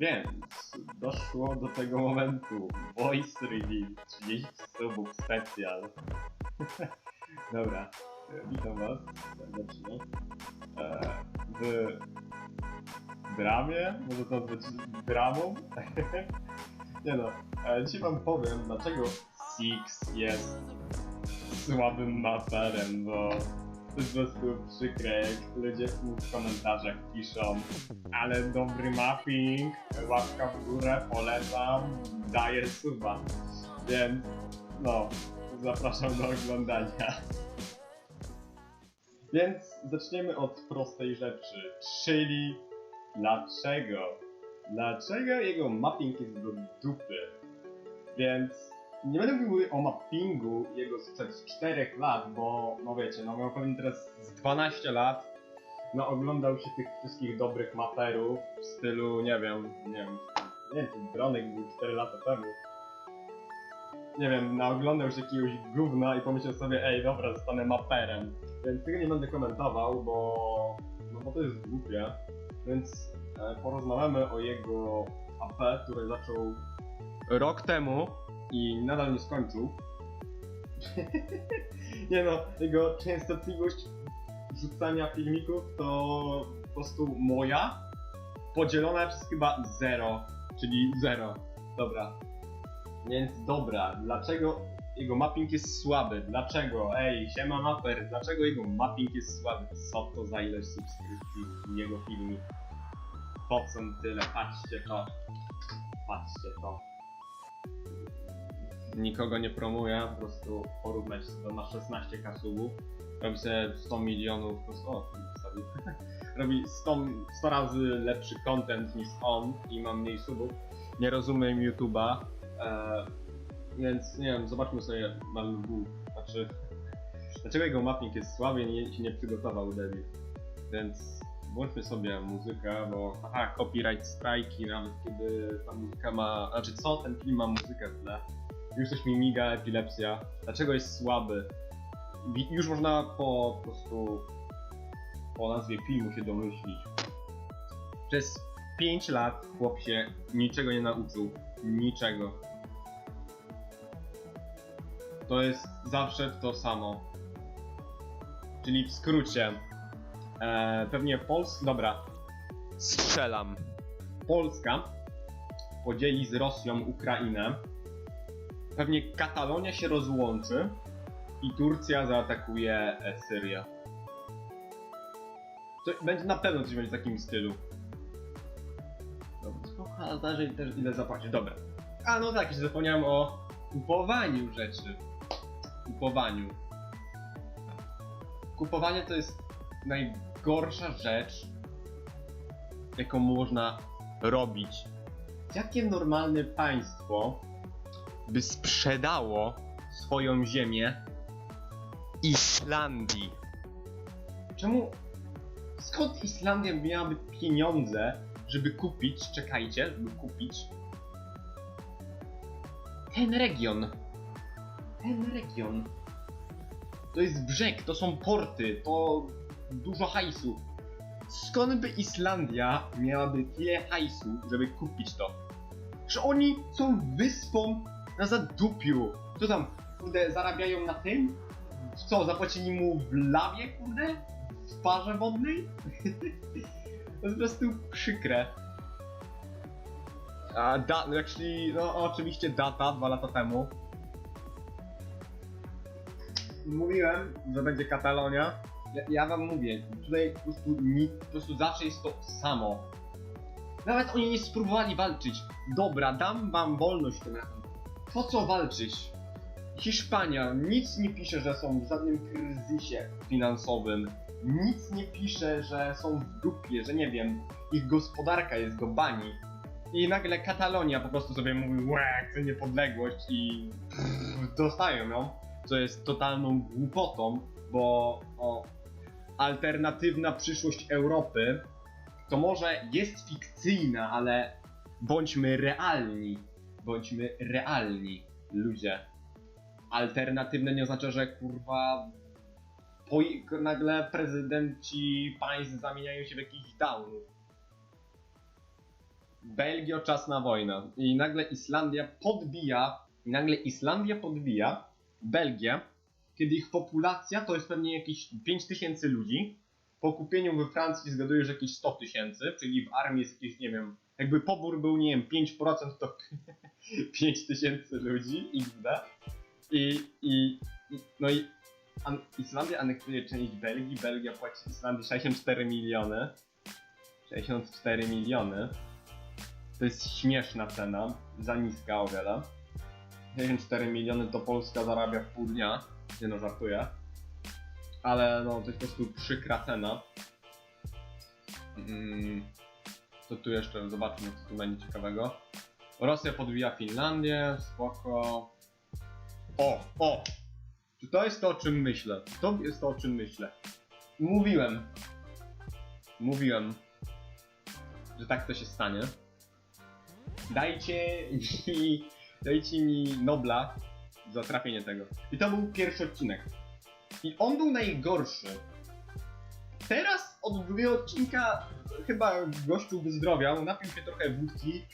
Więc doszło do tego momentu. Voice reveal 30 subów specjal. Dobra, witam was serdecznie. E, w dramie, może to nazwać dramą? Nie no, e, dzisiaj wam powiem, dlaczego Six jest słabym maperem, bo to jest po prostu przykre, jak ludzie w komentarzach piszą, ale dobry mapping, łapka w górę, polecam, daję suba. Więc, no, zapraszam do oglądania. Więc zaczniemy od prostej rzeczy, czyli dlaczego? Dlaczego jego mapping jest do dupy? Więc nie będę mówił o mappingu jego sprzed 4 lat, bo no wiecie, no miał pewnie teraz z 12 lat, no oglądał się tych wszystkich dobrych maperów w stylu, nie wiem, nie wiem, nie wiem, czy Dronek był 4 lata temu. Nie wiem, naoglądał się jakiegoś gówna i pomyślał sobie, ej, dobra, zostanę maperem. Więc tego nie będę komentował, bo, no bo to jest głupie. Więc e, porozmawiamy o jego AP, który zaczął rok temu i nadal nie skończył. nie no, jego częstotliwość wrzucania filmików to po prostu moja, podzielona przez chyba 0, czyli 0. Dobra. Więc dobra, dlaczego jego mapping jest słaby? Dlaczego? Ej, siema mapper, dlaczego jego mapping jest słaby? Co to za ilość subskrypcji jego filmik? Po co tyle? Patrzcie to. Patrzcie to nikogo nie promuję, po prostu porównać to na 16 kasubów. Robi sobie 100 milionów, po prostu, o, robi 100, 100 razy lepszy content niż on i ma mniej subów. Nie rozumiem YouTube'a, e, więc nie wiem, zobaczmy sobie LW. Znaczy, dlaczego jego mapping jest słaby nie, się nie przygotował debil. Więc włączmy sobie muzykę, bo aha, copyright strajki, nawet kiedy ta muzyka ma, znaczy co, ten film ma muzykę w tle. Już coś mi miga, epilepsja. Dlaczego jest słaby? Już można po, po prostu po nazwie filmu się domyślić. Przez 5 lat chłop się niczego nie nauczył. Niczego. To jest zawsze to samo. Czyli w skrócie. E, pewnie Polska. Dobra. Strzelam. Polska podzieli z Rosją Ukrainę pewnie Katalonia się rozłączy i Turcja zaatakuje e, Syrię. To będzie na pewno coś będzie w takim stylu. Dobra, spoko, zależy też ile zapłacić. Dobra. A no tak, jeszcze zapomniałem o kupowaniu rzeczy. Kupowaniu. Kupowanie to jest najgorsza rzecz, jaką można robić. Jakie normalne państwo by sprzedało swoją ziemię Islandii. Czemu? Skąd Islandia miałaby pieniądze, żeby kupić, czekajcie, żeby kupić ten region? Ten region. To jest brzeg, to są porty, to dużo hajsu. Skąd by Islandia miałaby tyle hajsu, żeby kupić to? Że oni są wyspą na zadupiu. Co tam, kurde, zarabiają na tym? Co, zapłacili mu w lawie, kurde? W parze wodnej? to jest po prostu przykre. A da, no no oczywiście data, dwa lata temu. Mówiłem, że będzie Katalonia. Ja, ja wam mówię, tutaj po prostu, po prostu zawsze jest to samo. Nawet oni nie spróbowali walczyć. Dobra, dam wam wolność tym razem. Po co walczyć? Hiszpania nic nie pisze, że są w żadnym kryzysie finansowym. Nic nie pisze, że są w dupie, że nie wiem, ich gospodarka jest do bani. I nagle Katalonia po prostu sobie mówi, łe, chcę niepodległość i pff, dostają ją. Co jest totalną głupotą, bo o, alternatywna przyszłość Europy to może jest fikcyjna, ale bądźmy realni bądźmy realni, ludzie. Alternatywne nie oznacza, że kurwa po, nagle prezydenci państw zamieniają się w jakichś downów. Belgio czas na wojnę. I nagle Islandia podbija, i nagle Islandia podbija Belgię, kiedy ich populacja to jest pewnie jakieś 5000 ludzi. Po kupieniu we Francji zgaduję, że jakieś 100 tysięcy, czyli w armii jest jakieś, nie wiem, jakby pobór był, nie wiem, 5%, to 5 tysięcy ludzi, XD. I, i, no i an, Islandia anektuje część Belgii, Belgia płaci Islandii 64 miliony. 64 miliony. To jest śmieszna cena, za niska o wiele. 64 miliony to Polska zarabia w pół dnia. Nie no, żartuję. Ale no, to jest po prostu przykra cena. Mm, to tu jeszcze zobaczmy, co tu będzie ciekawego. Rosja podbija Finlandię, spoko. O, o! Czy to jest to, o czym myślę? To jest to, o czym myślę. Mówiłem. Mówiłem, że tak to się stanie. Dajcie mi, dajcie mi Nobla za trafienie tego. I to był pierwszy odcinek. I on był najgorszy. Teraz od drugiego odcinka chyba gościu wyzdrowiał, napił się trochę wódki.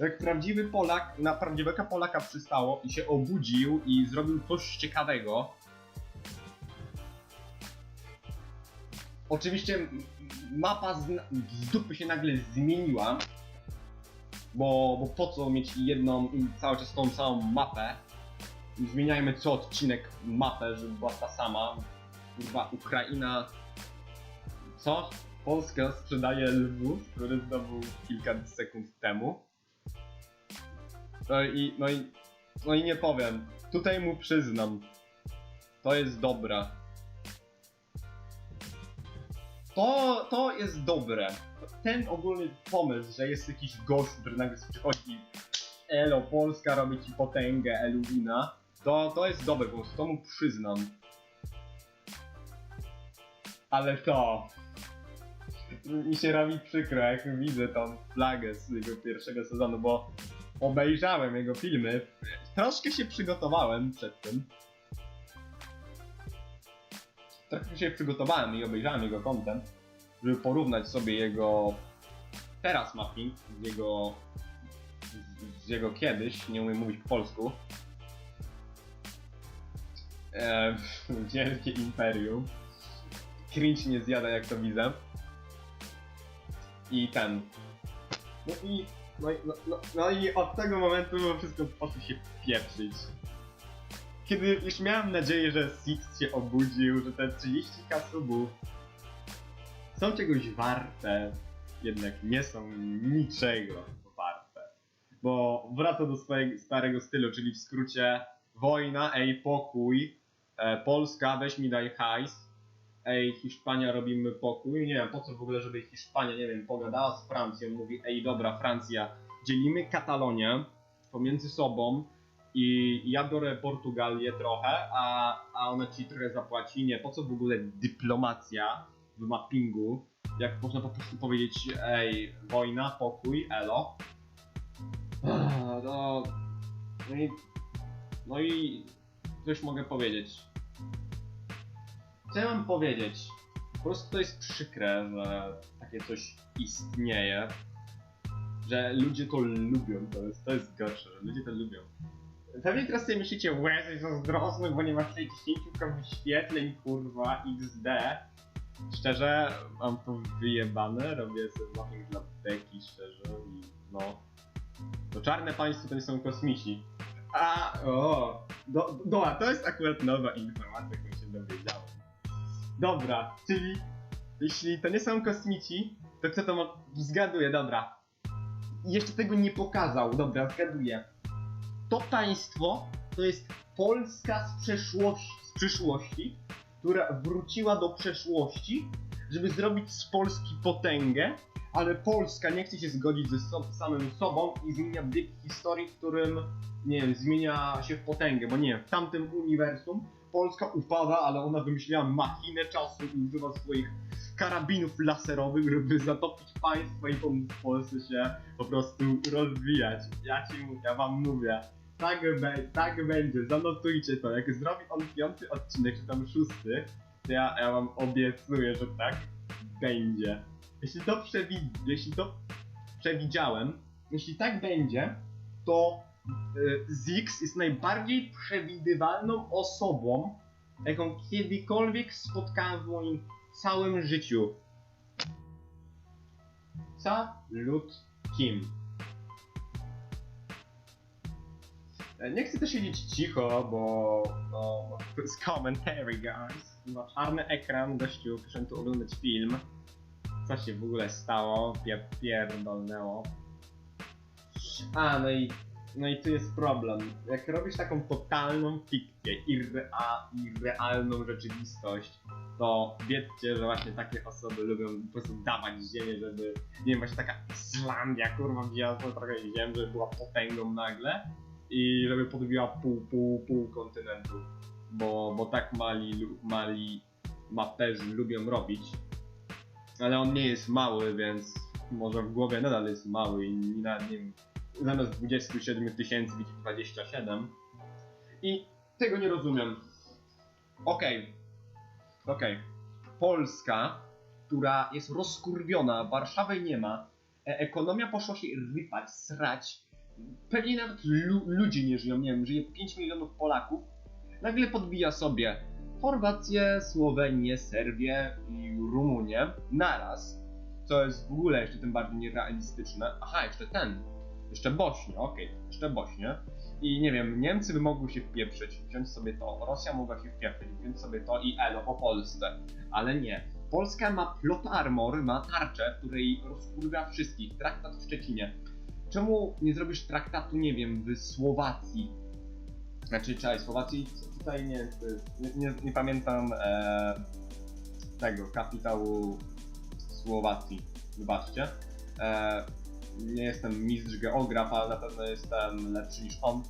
Jak prawdziwy Polak, na prawdziwego Polaka przystało i się obudził i zrobił coś ciekawego. Oczywiście mapa z, z dupy się nagle zmieniła, bo, bo po co mieć jedną i cały czas tą samą mapę? Zmieniajmy co odcinek mapę, żeby była ta sama. Kurwa, Ukraina... Co? Polska sprzedaje Lwów, który zdobył kilka sekund temu. No i, no i, no i nie powiem. Tutaj mu przyznam. To jest dobra. To, to jest dobre. Ten ogólny pomysł, że jest jakiś gość, który nagle przychodzi Elo, Polska robi ci potęgę, Eluwina. To, to jest dobre, prostu to mu przyznam. Ale to... Mi się robi przykro, jak widzę tą flagę z jego pierwszego sezonu, bo obejrzałem jego filmy. Troszkę się przygotowałem przed tym. Trochę się przygotowałem i obejrzałem jego content, żeby porównać sobie jego teraz mapping z jego z jego kiedyś, nie umiem mówić po polsku. E, wielkie imperium. Cringe nie zjada jak to widzę. I ten. No i no, i- no, no, no i od tego momentu wszystko poszło się pieprzyć. Kiedy już miałem nadzieję, że Six się obudził, że te 30k subów są czegoś warte, jednak nie są niczego warte. Bo wraca do swojego starego stylu, czyli w skrócie wojna, ej pokój, e, Polska weź mi daj hajs, ej Hiszpania robimy pokój, nie wiem po co w ogóle, żeby Hiszpania, nie wiem, pogadała z Francją, mówi ej dobra Francja, dzielimy Katalonię pomiędzy sobą i ja biorę Portugalię trochę, a, a ona ci trochę zapłaci. Nie, po co w ogóle dyplomacja w mappingu? Jak można po prostu powiedzieć, ej, wojna, pokój, elo. Ech, No, no i, no i coś mogę powiedzieć. Co ja mam powiedzieć? Po prostu to jest przykre, że takie coś istnieje że ludzie to lubią, to jest, to jest gorsze, że ludzie to lubią. Pewnie teraz sobie myślicie, łe, jesteś zazdrosny, bo nie masz 60 wyświetleń, kurwa, XD. Szczerze, mam to wyjebane, robię sobie mapping dla beki, szczerze, i no. To czarne państwo to nie są kosmici. A, o, do, do, to jest akurat nowa informacja, którą się dowiedziałem. Dobra, czyli jeśli to nie są kosmici, to kto to ma... Zgaduję, dobra jeszcze tego nie pokazał. Dobra, zgaduję. To państwo to jest Polska z przeszłości, z przyszłości, która wróciła do przeszłości, żeby zrobić z Polski potęgę, ale Polska nie chce się zgodzić ze so samym sobą i zmienia bieg historii, którym, nie wiem, zmienia się w potęgę, bo nie wiem, w tamtym uniwersum Polska upada, ale ona wymyśliła machinę czasu i używa swoich karabinów laserowych, żeby zatopić państwo i pomóc Polsce się po prostu rozwijać. Ja ci mówię, ja wam mówię. Tak, be, tak będzie, zanotujcie to. Jak zrobi on piąty odcinek, czy tam szósty, to ja, ja wam obiecuję, że tak będzie. Jeśli to przewid... jeśli to przewidziałem, jeśli tak będzie, to y, Ziggs jest najbardziej przewidywalną osobą, jaką kiedykolwiek spotkałem w moim całym życiu. Salut Kim. E, Nie chcę też siedzieć cicho, bo no, to jest commentary, guys. Ma czarny ekran, gościu, proszę tu oglądać film. Co się w ogóle stało? Pier pierdolnęło. A, no i, no i tu jest problem. Jak robisz taką totalną fikcję, irrea, irrealną rzeczywistość, to wiedzcie, że właśnie takie osoby lubią po prostu dawać ziemię, żeby, nie wiem, właśnie taka Islandia, kurwa, wzięła trochę ziem, żeby była potęgą nagle i żeby podbiła pół, pół, pół kontynentu, bo, bo tak mali, mali maperzy lubią robić. Ale on nie jest mały, więc może w głowie nadal jest mały i na nim zamiast 27 tysięcy widzi 27. I tego nie rozumiem. Okej. Okej. Polska, która jest rozkurwiona, Warszawy nie ma, e ekonomia poszła się rypać, srać, pewnie nawet lu ludzie nie żyją, nie wiem, żyje 5 milionów Polaków, nagle podbija sobie Chorwację, Słowenię, Serbię i Rumunię naraz, co jest w ogóle jeszcze tym bardziej nierealistyczne. Aha, jeszcze ten, jeszcze Bośnię, okej, jeszcze Bośnię. I nie wiem, Niemcy by mogły się wpieprzyć, wziąć sobie to, Rosja mogła się wpieprzyć, wziąć sobie to i elo po Polsce, ale nie. Polska ma plot armor, ma tarczę, której rozkurwia wszystkich, traktat w Szczecinie. Czemu nie zrobisz traktatu, nie wiem, w Słowacji? Znaczy, czekaj, Słowacji, tutaj nie, nie, nie, nie pamiętam e, tego, kapitału Słowacji, wybaczcie. E, nie jestem mistrz geograf, ale na pewno jestem lepszy niż on.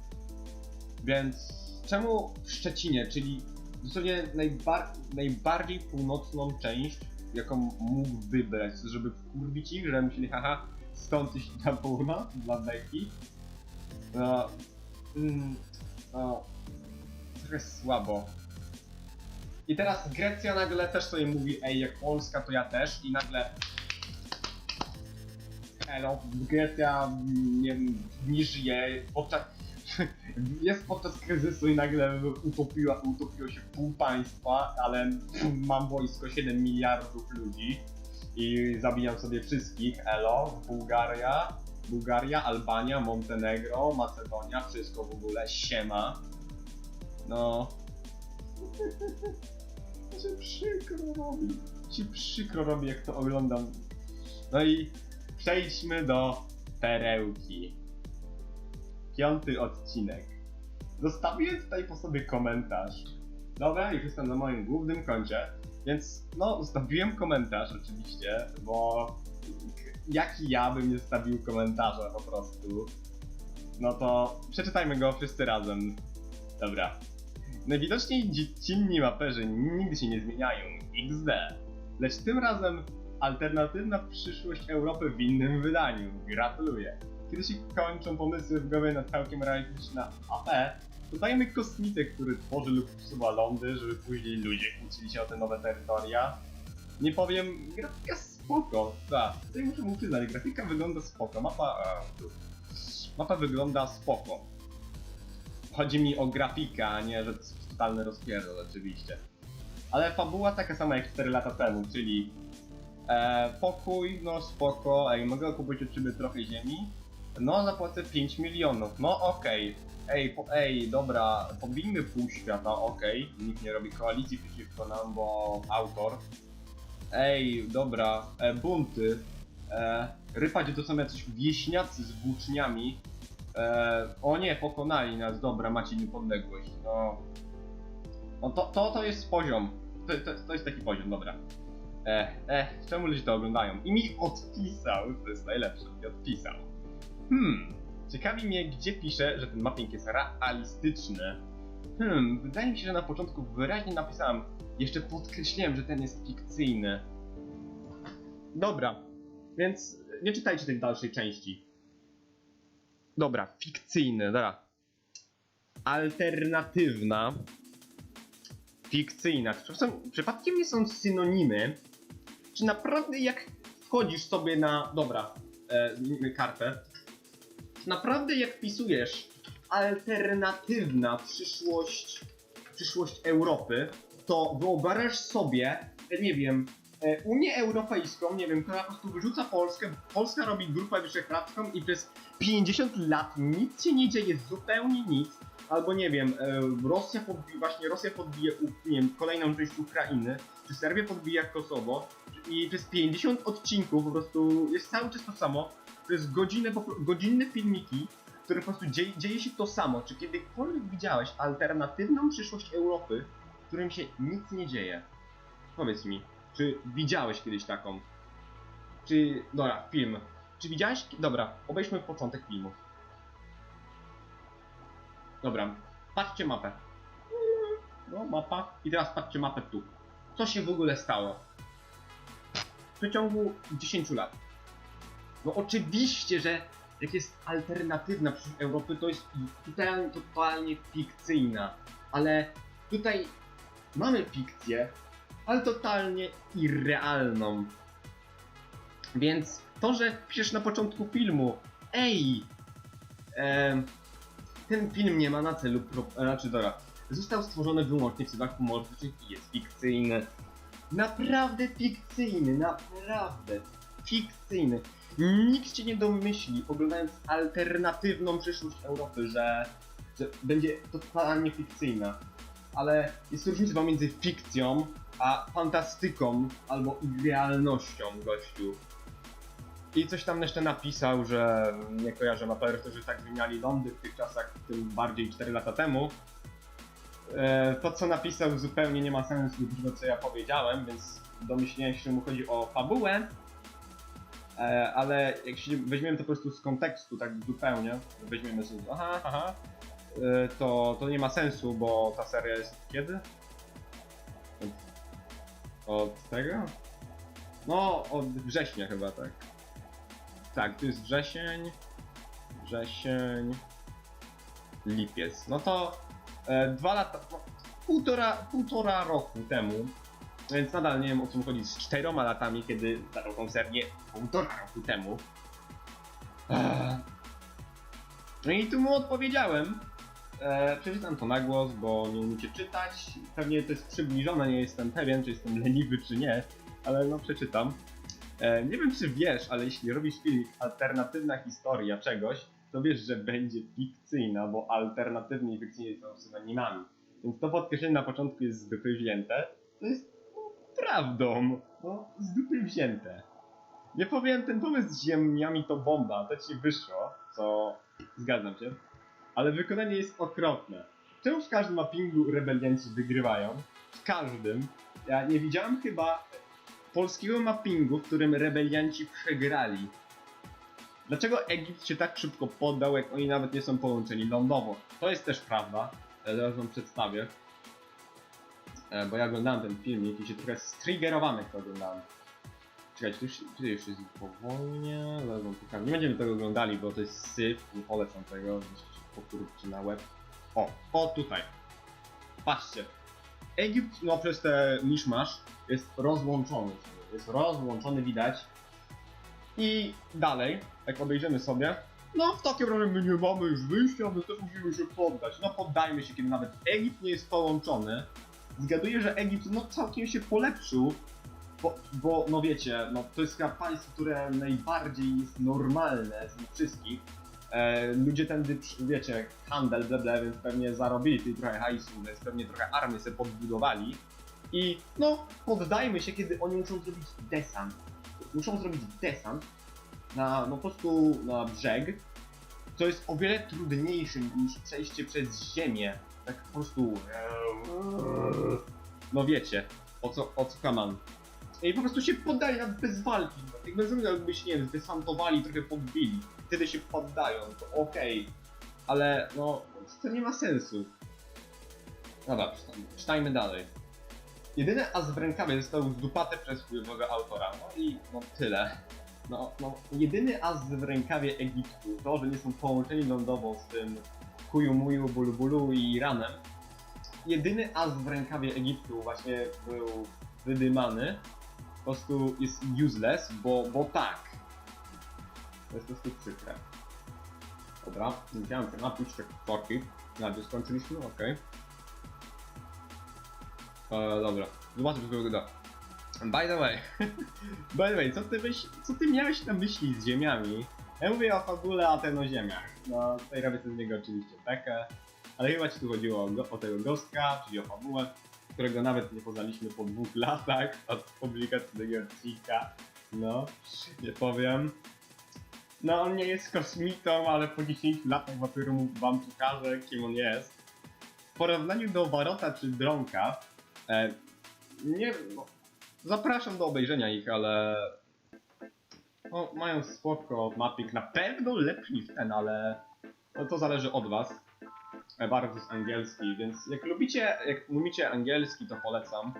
Więc czemu w Szczecinie, czyli dosłownie najbar najbardziej północną część, jaką mógł wybrać, żeby wkurwić ich, że myśleli, haha, stąd iść na północ dla beki. No, no, trochę słabo. I teraz Grecja nagle też sobie mówi, ej, jak Polska, to ja też, i nagle Elo, Grecja nie, nie żyje, podczas, jest podczas kryzysu i nagle utopiła, utopiło się pół państwa, ale mam wojsko 7 miliardów ludzi i zabijam sobie wszystkich, elo, Bułgaria, Bułgaria, Albania, Montenegro, Macedonia, wszystko w ogóle, siema. No... To się przykro robi, się przykro robi jak to oglądam. No i przejdźmy do perełki. Piąty odcinek. Zostawiłem tutaj po sobie komentarz. Dobra, już jestem na moim głównym koncie, więc no, zostawiłem komentarz oczywiście, bo jaki ja bym nie stawił komentarza po prostu. No to przeczytajmy go wszyscy razem. Dobra. Najwidoczniej dziecinni maperzy nigdy się nie zmieniają. XD. Lecz tym razem alternatywna przyszłość Europy w innym wydaniu. Gratuluję. Kiedy się kończą pomysły w głowie na całkiem realistyczne AP, dodajemy kosmitę, który tworzy lub usuwa lądy, żeby później ludzie kłócili się o te nowe terytoria. Nie powiem, grafika spoko. Tak, tutaj muszę mu przyznać, grafika wygląda spoko. Mapa... Mapa wygląda spoko. Chodzi mi o grafikę, a nie, że to totalny rozpierdol oczywiście. Ale fabuła taka sama jak 4 lata temu, czyli e, pokój, no spoko, ej, mogę kupić od ciebie trochę ziemi? No, zapłacę 5 milionów, no okej. Ej, po, ej, dobra, pobijmy pół świata, okej. Nikt nie robi koalicji przeciwko nam, bo autor. Ej, dobra, e, bunty. E, rypać to są jacyś wieśniacy z włóczniami. E, o nie, pokonali nas, dobra, macie niepodległość. No, no to, to, to jest poziom. To, to, to jest taki poziom, dobra. E, e, czemu ludzie to oglądają? I mi odpisał, to jest najlepsze, mi odpisał. Hmm, ciekawi mnie, gdzie pisze, że ten mapping jest realistyczny. Hmm, wydaje mi się, że na początku wyraźnie napisałem, jeszcze podkreśliłem, że ten jest fikcyjny. Dobra, więc nie czytajcie tej dalszej części. Dobra, fikcyjny, dobra. Alternatywna. Fikcyjna. Czy są, przypadkiem nie są synonimy? Czy naprawdę jak wchodzisz sobie na... Dobra. e, kartę. Naprawdę jak wpisujesz alternatywna przyszłość, przyszłość Europy, to wyobrażasz sobie, nie wiem, e, Unię Europejską, nie wiem, która po prostu wyrzuca Polskę, Polska robi grupę wyszehradzką i przez 50 lat nic się nie dzieje, zupełnie nic. Albo nie wiem, e, Rosja podbija, właśnie Rosja podbije, nie wiem, kolejną część Ukrainy, czy Serbia podbija Kosowo i przez 50 odcinków po prostu jest cały czas to samo. To jest godzinne, godzinne filmiki, które po prostu dzieje, dzieje się to samo. Czy kiedykolwiek widziałeś alternatywną przyszłość Europy, w którym się nic nie dzieje? Powiedz mi, czy widziałeś kiedyś taką? Czy, dobra, film. Czy widziałeś, dobra, obejrzmy początek filmu. Dobra, patrzcie mapę. No, mapa. I teraz patrzcie mapę tu. Co się w ogóle stało? W przeciągu 10 lat. No oczywiście, że jak jest alternatywna przyszłość Europy, to jest totalnie, totalnie fikcyjna. Ale tutaj mamy fikcję, ale totalnie irrealną. Więc to, że piszesz na początku filmu, ej, em, ten film nie ma na celu, pro, znaczy dobra, został stworzony wyłącznie w celach humorystycznych i jest fikcyjny. Naprawdę fikcyjny, naprawdę fikcyjny. Nikt się nie domyśli, oglądając alternatywną przyszłość Europy, że, że będzie totalnie fikcyjna. Ale jest różnica pomiędzy fikcją a fantastyką albo irrealnością, gościu. I coś tam jeszcze napisał, że nie kojarzę że tak zmieniali Londyn w tych czasach, tym bardziej 4 lata temu. E, To co napisał zupełnie nie ma sensu do tego co ja powiedziałem, więc domyśliłem się, że mu chodzi o fabułę. E, Ale jak się weźmiemy to po prostu z kontekstu, tak zupełnie, weźmiemy sobie, aha, aha, e, to, to nie ma sensu, bo ta seria jest kiedy? Od, od tego? No, od września chyba, tak. Tak, to jest wrzesień, wrzesień, lipiec. No to e, dwa lata, no, półtora, półtora roku temu, więc nadal nie wiem o mi chodzi z czteroma latami, kiedy zaczął tą serię półtora roku temu. No i tu mu odpowiedziałem. Przeczytam to na głos, bo nie umiecie czytać. Pewnie to jest przybliżone, nie jestem pewien, czy jestem leniwy, czy nie, ale no przeczytam. Nie wiem, czy wiesz, ale jeśli robisz filmik alternatywna historia czegoś, to wiesz, że będzie fikcyjna, bo alternatywnie i fikcyjnie są synonimami. Więc to podkreślenie na początku jest z dupy wzięte. To jest prawdą. No, z dupy wzięte. Nie powiem, ten pomysł z ziemiami to bomba, to ci wyszło, co zgadzam się. Ale wykonanie jest okropne. Czemu w każdym mappingu rebelianci wygrywają? W każdym. Ja nie widziałem chyba polskiego mappingu, w którym rebelianci przegrali. Dlaczego Egipt się tak szybko poddał, jak oni nawet nie są połączeni lądowo? To jest też prawda. E, Zaraz wam przedstawię. E, Bo ja oglądałem ten filmik i się trochę striggerowany, to oglądałem. Czekajcie, tu już, już jest powolnie, zaraz wam. Nie będziemy tego oglądali, bo to jest syf, nie polecam tego, więc się powtórcie na łeb. O, o tutaj. Patrzcie. Egipt, no przez te miszmasz, jest rozłączony. Jest rozłączony, widać. I dalej, jak obejrzymy sobie, no w takim razie my nie mamy już wyjścia, my też musimy się poddać. No poddajmy się, kiedy nawet Egipt nie jest połączony. Zgaduję, że Egipt no całkiem się polepszył, bo, bo no wiecie, no to jest państwo, które najbardziej jest normalne z nich wszystkich. E, ludzie tędy, wiecie, handel, bla więc pewnie zarobili trochę hajsu, więc pewnie trochę armię sobie podbudowali. I no, poddajmy się, kiedy oni muszą zrobić desant. Muszą zrobić desant na, no po prostu na brzeg, co jest o wiele trudniejsze niż przejście przez ziemię. Tak po prostu... No wiecie, o co, o co kaman. I po prostu się poddaje nawet bez walki. Jak bez jakby się, nie wiem, zdesantowali, trochę podbili. Wtedy się poddają, to okej. Ale no, to nie ma sensu. Dobra, czytajmy dalej. Jedyny as w rękawie został zdupate przez wpływowego autora. No i no tyle. No, no, jedyny as w rękawie Egiptu, to, że nie są połączeni lądowo z tym Kuju Muju, Bulu Bulu i Iranem. Jedyny as w rękawie Egiptu właśnie był wydymany. Po prostu jest useless, bo, bo tak. To jest po prostu przykre. Dobra, musiałem się napić te korki. Na gdzie skończyliśmy? Okej. E, dobra, zobaczmy, co wygląda. By the way, by the way, co ty, co ty miałeś na myśli z ziemiami? Ja mówię o fabule, a ten o ziemiach. No, tutaj robię z niego oczywiście bekę, ale chyba ci tu chodziło o, go, o tego gostka, czyli o fabułę, którego nawet nie poznaliśmy po dwóch latach od publikacji tego odcinka. No, nie powiem. No, on nie jest kosmitą, ale po 10 latach mu wam pokażę, kim on jest. W porównaniu do Barota czy Dronka, e, nie no, zapraszam do obejrzenia ich, ale no, mają spoko mapping, na pewno lepszy niż ten, ale no, to zależy od was. Barot jest angielski, więc jak lubicie, jak lubicie angielski, to polecam.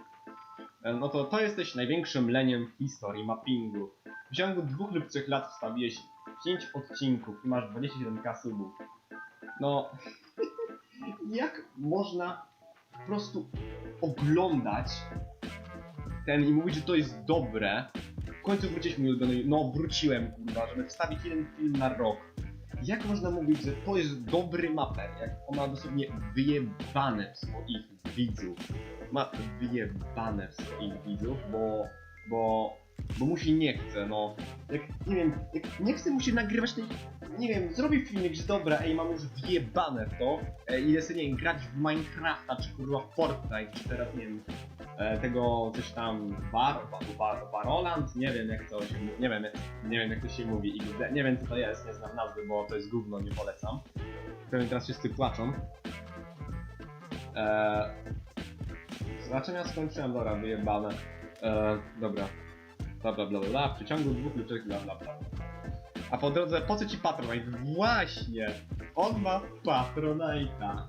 E, No to to jesteś największym leniem w historii mappingu. W ciągu dwóch lub trzech lat wstawiłeś 5 odcinków i masz 27k subów. No, jak można po prostu oglądać ten i mówić, że to jest dobre? W końcu mi ulubiony, no wróciłem kurwa, żeby wstawić jeden film na rok. Jak można mówić, że to jest dobry maper, jak on ma dosłownie wyjebane w swoich widzów. Ma wyjebane w swoich widzów, bo, bo, bo mu się nie chce, no. Jak, nie wiem, jak nie chce mu się nagrywać tej, nie wiem, zrobi filmik, że dobra, ej, mam już wyjebane w to, e, idę sobie, nie wiem, grać w Minecrafta, czy kurwa w Fortnite, czy teraz, nie wiem, tego coś tam, Bar, Bar, Bar, Baroland, nie wiem jak to się mówi, nie wiem, nie wiem jak to się mówi, nie wiem co to jest, nie znam nazwy, bo to jest gówno, nie polecam. Pewnie teraz wszyscy płaczą. Eee, znaczenia skończyłem, dobra, wyjebane. Eee, dobra. Bla bla bla bla, w przeciągu dwóch trzech bla bla bla. A po drodze, po co ci Patronite? Właśnie! On ma Patronite'a.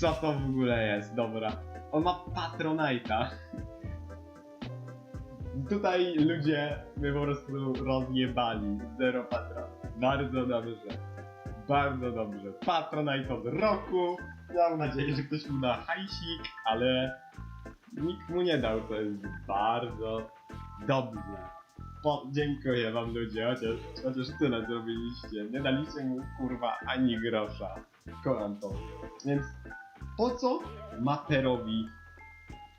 Co to w ogóle jest? Dobra. On ma Patronite'a. Tutaj ludzie mnie po prostu rozjebali. Zero patron. Bardzo dobrze. Bardzo dobrze. Patronite od roku. Mam nadzieję, że ktoś mu da hajsik, ale nikt mu nie dał. To jest bardzo dobrze. Po, dziękuję wam ludzie, chociaż, chociaż tyle zrobiliście. Nie daliście mu kurwa ani grosza. Kocham to. Więc po co Materowi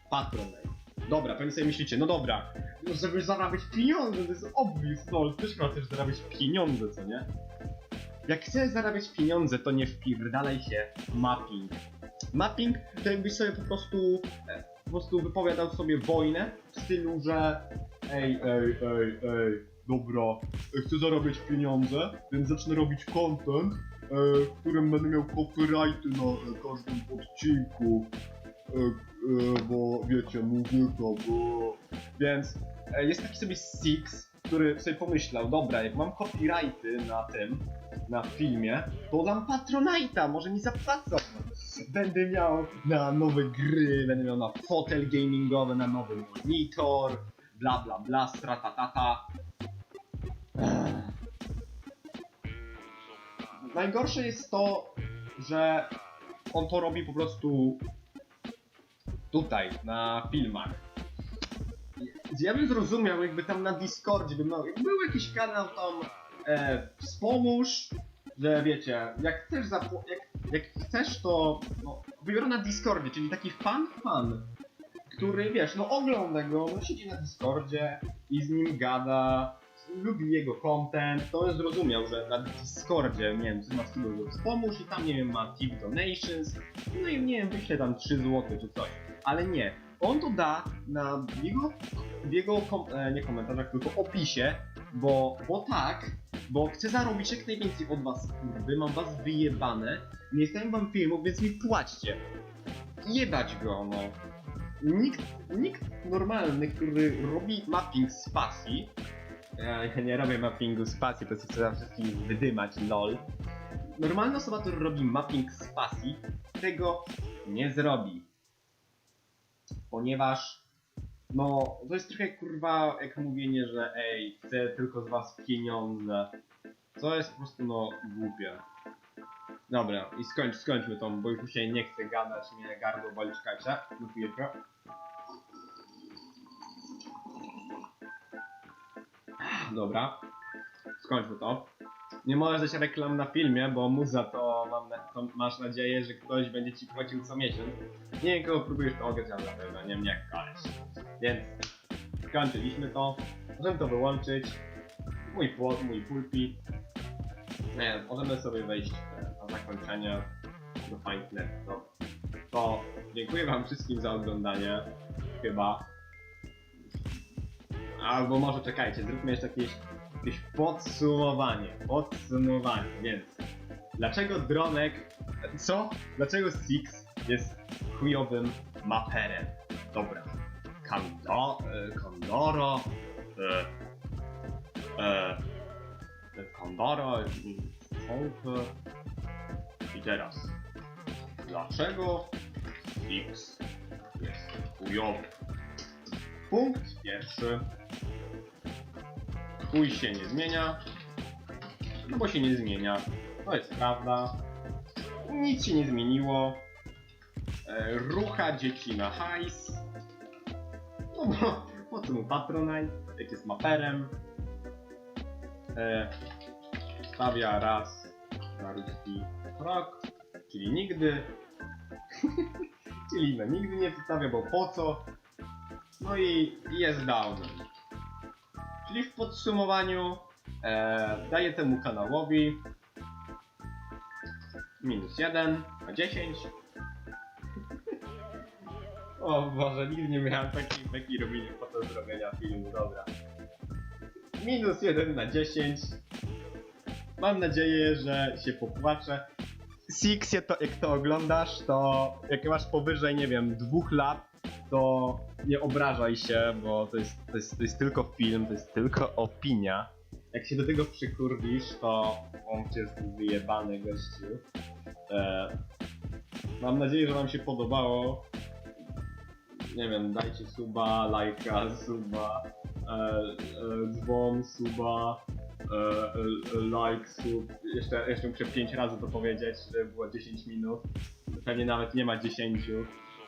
Patronite? Dobra, pewnie sobie myślicie, no dobra, no żeby zarabiać pieniądze, to jest obvious, no też chcesz zarabiać pieniądze, co nie? Jak chcesz zarabiać pieniądze, to nie wpierdalaj się mapping. Mapping to jakbyś sobie po prostu, e, po prostu wypowiadał sobie wojnę w stylu, że ej, ej, ej, ej, dobra, e, chcę zarabiać pieniądze, więc zacznę robić content, którym będę miał copyrighty na e, każdym odcinku, e, e, bo wiecie, muzyka, bo... Więc e, jest taki sobie Six, który sobie pomyślał, dobra, jak mam copyrighty na tym, na filmie, to dam Patronite'a, może mi zapłacą. Będę miał na nowe gry, będę miał na fotel gamingowy, na nowy monitor, bla bla bla, stratatata. Ech. Najgorsze jest to, że on to robi po prostu tutaj, na filmach. Ja bym zrozumiał, jakby tam na Discordzie, by miał, jakby był jakiś kanał tam e, wspomóż, że wiecie, jak chcesz jak, jak chcesz to, no, wybiorę na Discordzie, czyli taki fan fan, który, wiesz, no ogląda go, no siedzi na Discordzie i z nim gada, lubi jego content, to bym zrozumiał, że na Discordzie, nie wiem, ma stylu, że wspomóż i tam, nie wiem, ma tip donations, no i nie wiem, wyślę tam 3 zł czy coś, ale nie, on to da na jego, w jego kom, e, nie komentarzach, tylko opisie, bo, bo tak, bo chcę zarobić jak najwięcej od was, kurwy, mam was wyjebane, nie stawiam wam filmów, więc mi płaćcie. Jebać go, no. Nikt, nikt normalny, który robi mapping z pasji, ja nie robię mappingu z pasji, po prostu chcę wam wszystkich wydymać, lol. Normalna osoba, która robi mapping z pasji, tego nie zrobi. Ponieważ, no, to jest trochę kurwa, jak mówienie, że ej, chcę tylko z was pieniądze. Co jest po prostu, no, głupie. Dobra, i skończ, skończmy tą, bo już mi się nie chce gadać, mnie gardło boli, czekajcie, no chwileczkę. Dobra, skończmy to. Nie możesz dać reklam na filmie, bo muza to, mam na, to masz nadzieję, że ktoś będzie ci płacił co miesiąc. Nie wiem, kogo próbujesz to ograć, na pewno nie mnie koleś. Więc skończyliśmy to. Możemy to wyłączyć. Mój płot, mój pulpit. Nie, możemy sobie wejść e, na zakończenie do. No. To dziękuję wam wszystkim za oglądanie. Chyba. Albo może czekajcie, zróbmy jeszcze jakieś, jakieś podsumowanie. Podsumowanie, więc. Dlaczego Dronek. Co? Dlaczego Six jest chujowym maperem? Dobra. Kando, e, Kondoro. E, e, Kondoro. Hope. I teraz. Dlaczego X jest chujowy? Punkt pierwszy. Chuj się nie zmienia. No bo się nie zmienia. To jest prawda. Nic się nie zmieniło. E, rucha dzieci na hajs. No bo po co mu Patronite, jak jest maperem. E, stawia raz na ruski rok, czyli nigdy. czyli no nigdy nie przedstawia, bo po co. No i jest downem. Czyli w podsumowaniu e, daję temu kanałowi minus 1 na 10. O Boże, nigdy nie miałem takiej beki robienia po zrobienia filmu, dobra. Minus 1 na 10. Mam nadzieję, że się popłaczę. Six, jak to, jak to oglądasz, to jak masz powyżej, nie wiem, dwóch lat, to nie obrażaj się, bo to jest, to jest, to jest tylko film, to jest tylko opinia. Jak się do tego przykurwisz, to on cię wyjebany gościu. E, mam nadzieję, że wam się podobało. Nie wiem, dajcie suba, lajka, suba, e, e, dzwon, suba, e, e, like, sub. Jeszcze, jeszcze muszę 5 razy to powiedzieć, żeby było 10 minut. Pewnie nawet nie ma 10.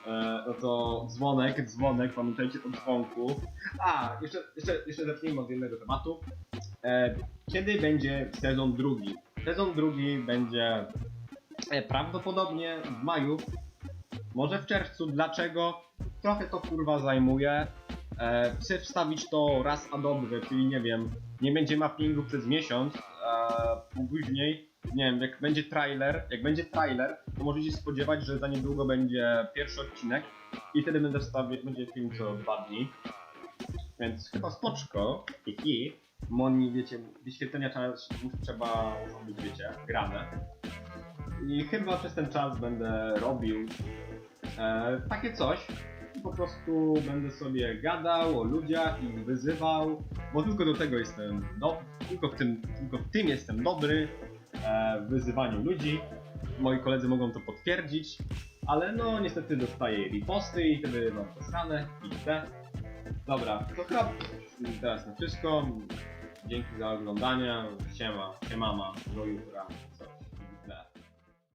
E, to dzwonek, dzwonek, pamiętajcie o dzwonku. A, jeszcze, jeszcze, jeszcze zacznijmy od jednego tematu. E, kiedy będzie sezon drugi? Sezon drugi będzie e, prawdopodobnie w maju, może w czerwcu. Dlaczego? Trochę to kurwa zajmuje. E, chcę wstawić to raz a dobrze, czyli nie wiem, nie będzie mappingu przez miesiąc, e, później, nie wiem, jak będzie trailer, jak będzie trailer, to możecie się spodziewać, że za niedługo będzie pierwszy odcinek i wtedy będę wstawiać, będzie film co dwa dni. Więc chyba spoczko, i Moni, wiecie, wyświetlenia trzeba, trzeba zrobić, wiecie, grane. I chyba przez ten czas będę robił e, takie coś. Po prostu będę sobie gadał o ludziach i wyzywał, bo tylko do tego jestem, do, tylko, w tym, tylko w tym jestem dobry, w wyzywaniu ludzi. Moi koledzy mogą to potwierdzić, ale no niestety dostaję riposty i wtedy mam i te. Dobra, to chyba teraz na wszystko. Dzięki za oglądanie. Siema, siemama, do jutra.